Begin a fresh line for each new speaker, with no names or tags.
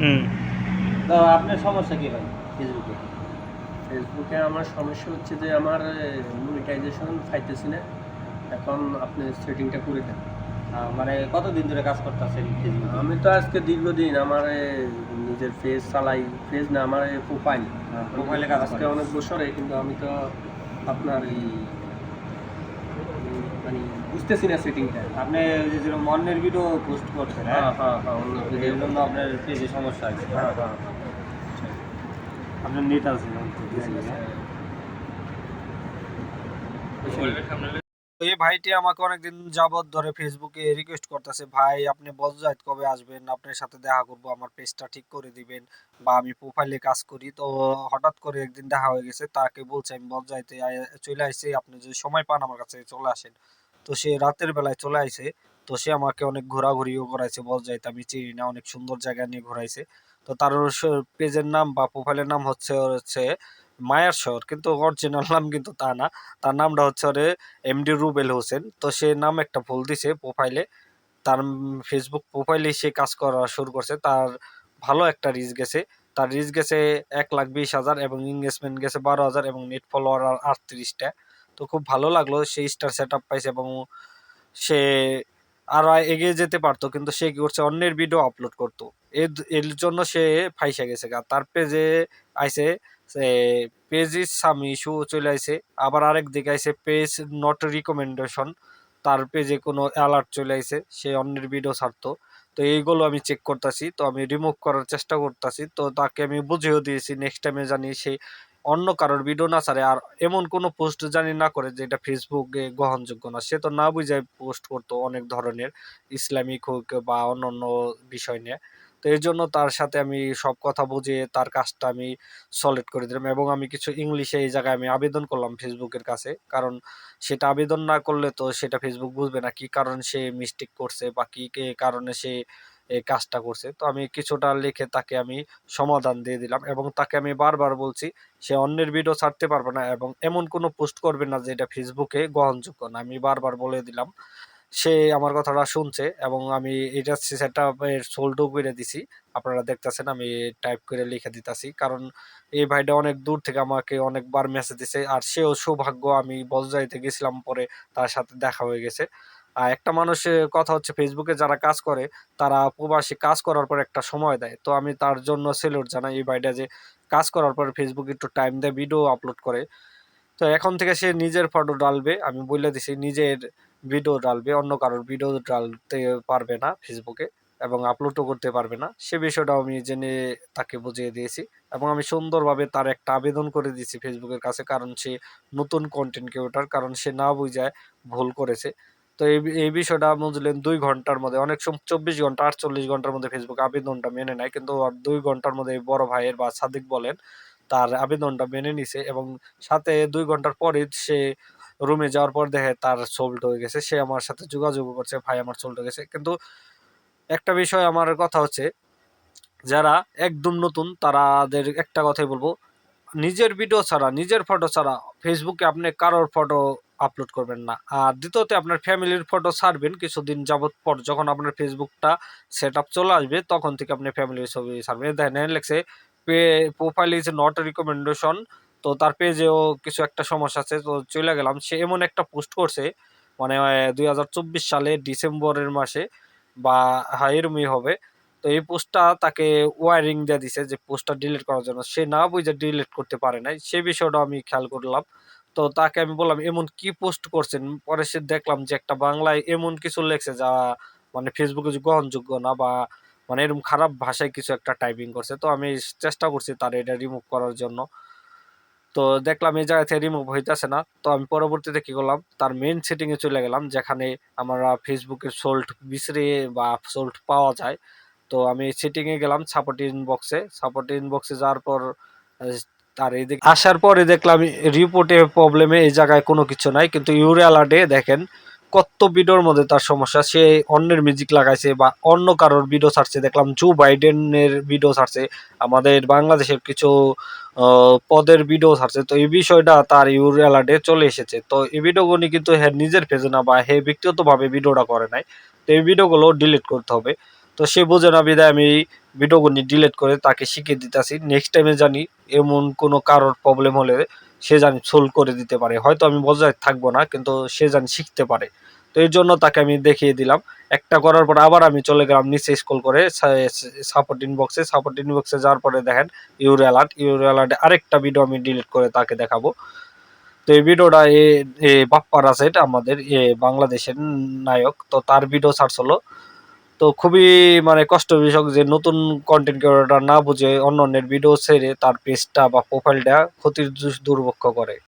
হুম।
তো আপনার সমস্যা কি ভাই ফেসবুকে?
ফেসবুকে আমার সমস্যা হচ্ছে যে আমার মনিটাইজেশন পাইতেছি না। এখন আপনি সেটিংটা করে দেন।
মানে কতদিন ধরে কাজ করতেছেন ফেসবুকে?
আমি তো আজকে দীর্ঘদিন আমার নিজের ফেস চালাই। ফেস না আমার প্রোফাইল
প্রোফাইলে কাজ
আজকে অনেক বছরে কিন্তু আমি তো আপনার এই মানে বুঝতেছি না সেটিংটা
আপনি যে যেরকম অন্যের ভিডিও পোস্ট করছেন হ্যাঁ?
হ্যাঁ হ্যাঁ হ্যাঁ অন্য
জন্য আপনার পেজে সমস্যা আছে।
হ্যাঁ হ্যাঁ।
আপনার নেট আছে
এই ভাইটি আমাকে অনেকদিন যাবত ধরে ফেসবুকে রিকোয়েস্ট করতেছে, ভাই, আপনি বজজাত কবে আসবেন? আপনার সাথে দেখা করব, আমার পেজটা ঠিক করে দিবেন বা আমি প্রোফাইলে কাজ করি। তো হঠাৎ করে একদিন দেখা হয়ে গেছে, তাকে বলছে, আমি বজজাইতে চলে আসছি, আপনি যদি সময় পান আমার কাছে চলে আসেন। তো সে রাতের বেলায় চলে আসে তো সে আমাকে অনেক ঘোরাঘুরিও করাইছে বজজাইতে আমি চিনি না, অনেক সুন্দর জায়গা নিয়ে ঘোরাইছে। তো তার পেজের নাম বা প্রোফাইলের নাম হচ্ছে হচ্ছে মায়ার শহর, কিন্তু অরিজিনাল নাম কিন্তু তা না। তার নামটা হচ্ছে ওরে এমডি রুবেল হোসেন তো সে নাম একটা ভুল দিছে প্রোফাইলে তার ফেসবুক প্রোফাইলে সে কাজ করা শুরু করছে। তার ভালো একটা রিচ গেছে। তার রিচ গেছে এক লাখ বিশ হাজার এবং এঙ্গেজমেন্ট গেছে বারো হাজার এবং নেট ফলোয়ার আটত্রিশটা। তো খুব ভালো লাগল সে স্টার সেট আপ পাইছে এবং সে আরও এগিয়ে যেতে পারতো, কিন্তু সে কী করছে, অন্যের ভিডিও আপলোড করতো। এর জন্য সে ফাইসা গেছে তার পেজে আইছে পেজ ইজ সাম ইস্যু চলে আইছে আবার আরেক দিকে আইছে পেজ নট রিকমেন্ডেশন তার পেজে কোনো অ্যালার্ট চলে আইছে সে অন্যের ভিডিও ছাড়তো। তো এইগুলো আমি চেক করতেছি, তো আমি রিমুভ করার চেষ্টা করতেছি। তো তাকে আমি বুঝিয়েও দিয়েছি নেক্সট টাইমে জানি সে অন্য কারোর ভিডিও না ছাড়ে, আর এমন কোনো পোস্ট জানি না করে যে এটা ফেসবুকে গ্রহণযোগ্য না। সে তো না বুঝায় পোস্ট করতো অনেক ধরনের, ইসলামিক হোক বা অন্য অন্য বিষয় নিয়ে। তো এই জন্য তার সাথে আমি সব কথা বুঝিয়ে তার কাজটা আমি সলিড করে দিলাম এবং আমি কিছু ইংলিশে এই জায়গায় আমি আবেদন করলাম ফেসবুকের কাছে। কারণ সেটা আবেদন না করলে তো সেটা ফেসবুক বুঝবে না কি কারণে সে মিস্টেক করছে বা কি কারণে সে এই কাজটা করছে। তো আমি কিছুটা লিখে তাকে আমি সমাধান দিয়ে দিলাম এবং তাকে আমি বারবার বলছি, সে অন্যের ভিডিও ছাড়তে পারবে না এবং এমন কোনো পোস্ট করবে না যে এটা ফেসবুকে গ্রহণযোগ্য না। আমি বারবার বলে দিলাম। সে আমার কথাটা শুনছে এবং আমি এটা সেটা সোল্ডও করে দিছি। আপনারা দেখতেছেন আমি টাইপ করে লিখে দিতেছি। কারণ এই ভাইটা অনেক দূর থেকে আমাকে অনেকবার মেসেজ দিছে আর সেও সৌভাগ্য আমি বজরাইতে গেছিলাম পরে তার সাথে দেখা হয়ে গেছে। আর একটা মানুষের কথা হচ্ছে ফেসবুকে যারা কাজ করে, তারা প্রবাসী কাজ করার পর একটা সময় দেয়। তো আমি তার জন্য সেলুট জানাই এই ভাইটা যে কাজ করার পর ফেসবুকে একটু টাইম দেয় ভিডিও আপলোড করে। তো এখন থেকে সে নিজের ফটো ডালবে আমি বলে দিছি, নিজের ভিডিও ডালবে অন্য কারোর ভিডিও ডালতে পারবে না ফেসবুকে এবং আপলোডও করতে পারবে না। সে বিষয়টাও আমি জেনে তাকে বুঝিয়ে দিয়েছি এবং আমি সুন্দরভাবে তার একটা আবেদন করে দিয়েছি ফেসবুকের কাছে কারণ সে নতুন কন্টেন্ট ক্রিয়েটর কারণ সে না বুঝায় ভুল করেছে। তো এই এই বিষয়টা বুঝলেন দুই ঘণ্টার মধ্যে, অনেক সময় চব্বিশ ঘণ্টা, আটচল্লিশ ঘণ্টার মধ্যে ফেসবুক আবেদনটা মেনে নেয় কিন্তু দুই ঘণ্টার মধ্যে বড় ভাইয়ের বা সাদিক বলেন, তার আবেদনটা মেনে নিছে এবং সাথে দুই ঘণ্টার পরে সে রুমে যাওয়ার পর দেখে তার সোল্ড হয়ে গেছে। সে আমার সাথে যোগাযোগ করছে, ভাই আমার সোল্ড হয়ে গেছে। কিন্তু একটা বিষয় আমার কথা হচ্ছে, যারা একদম নতুন, তারাদের একটা কথাই বলব, নিজের ভিডিও ছাড়া, নিজের ফটো ছাড়া ফেসবুকে আপনি কারোর ফটো আপলোড করবেন না। আর দ্বিতীয়তে, আপনার ফ্যামিলির ফটো ছাড়বেন কিছুদিন যাবত পর যখন আপনার ফেসবুকটা সেট আপ চলে আসবে, তখন থেকে আপনি ফ্যামিলির ছবি ছাড়বেন। দেখেন লেখছে প্রোফাইল ইজ নট রিকমেন্ডেশন তো তার পেজেও কিছু একটা সমস্যা আছে, তো চলে গেলাম। সে এমন একটা পোস্ট করছে মানে দুই হাজার চব্বিশ সালে ডিসেম্বরের মাসে বা হ্যাঁ এরমই হবে। তো এই পোস্টটা তাকে ওয়ারিং দিয়ে দিছে যে পোস্টটা ডিলিট করার জন্য। সে না বুঝে ডিলিট করতে পারে নাই, সে বিষয়টা আমি খেয়াল করলাম। তো তাকে আমি বললাম, এমন কি পোস্ট করছেন? পরে সে দেখলাম যে একটা বাংলায় এমন কিছু লেখছে যা মানে ফেসবুকে গ্রহণযোগ্য না বা মানে এরকম খারাপ ভাষায় কিছু একটা টাইপিং করছে। তো আমি চেষ্টা করছি তার এটা রিমুভ করার জন্য। তো দেখলাম এই জায়গা থেকে রিমুভ হইতেছে না। তো আমি পরবর্তীতে কি করলাম, তার মেন সেটিংয়ে চলে গেলাম, যেখানে আমরা ফেসবুকের সোল্ট বিচরে বা সোল্ট পাওয়া যায়। তো আমি সেটিংয়ে গেলাম সাপোর্ট ইনবক্সে সাপোর্ট ইনবক্সে যাওয়ার পর, তার এদিকে আসার পরে দেখলাম রিপোর্টে প্রবলেমে এই জায়গায় কোনো কিছু নাই। কিন্তু ইউরে অ্যালার্টে দেখেন কত মধ্যে তার সমস্যা? সে অন্যের মিউজিক লাগাইছে বা অন্য কারোর ভিডিও ছাড়ছে। দেখলাম জো বাইডেনের ভিডিও ছাড়ছে, আমাদের বাংলাদেশের কিছু পদের ভিডিও ছাড়ছে। তো এই বিষয়টা তার ইউর অ্যালার্টে চলে এসেছে। তো এই ভিডিওগুলি কিন্তু হ্যাঁ নিজের পেজে না বা হে ব্যক্তিগতভাবে ভিডিওটা করে নাই। তো এই ভিডিওগুলো ডিলিট করতে হবে। তো সে বোঝে না, বিদায় আমি ভিডিওগুলি ডিলিট করে তাকে শিখিয়ে দিতেছি। নেক্সট টাইমে জানি এমন কোনো কারোর প্রবলেম হলে সে জানি সোলভ করে দিতে পারে। হয়তো আমি বজায় থাকব না, কিন্তু সে জানি শিখতে পারে। তো এই জন্য তাকে আমি দেখিয়ে দিলাম। একটা করার পর আবার আমি চলে গেলাম নিচে স্কুল করে সাপোর্ট ইনবক্সে সাপোর্ট ইনবক্সে যাওয়ার পরে দেখেন ইউর অ্যালার্ট ইউর অ্যালার্টে আরেকটা ভিডিও আমি ডিলিট করে তাকে দেখাবো। তো এই ভিডিওটা এ এ বাপ্পা রাসেট আমাদের, এ বাংলাদেশের নায়ক। তো তার ভিডিও সার্চ হলো। তো খুবই মানে কষ্ট বিষয়ক যে নতুন কন্টেন্ট ক্রিয়েটর না বুঝে অন্য অন্যের ভিডিও ছেড়ে তার পেজটা বা প্রোফাইলটা ক্ষতির দুর্ভক্ষ করে।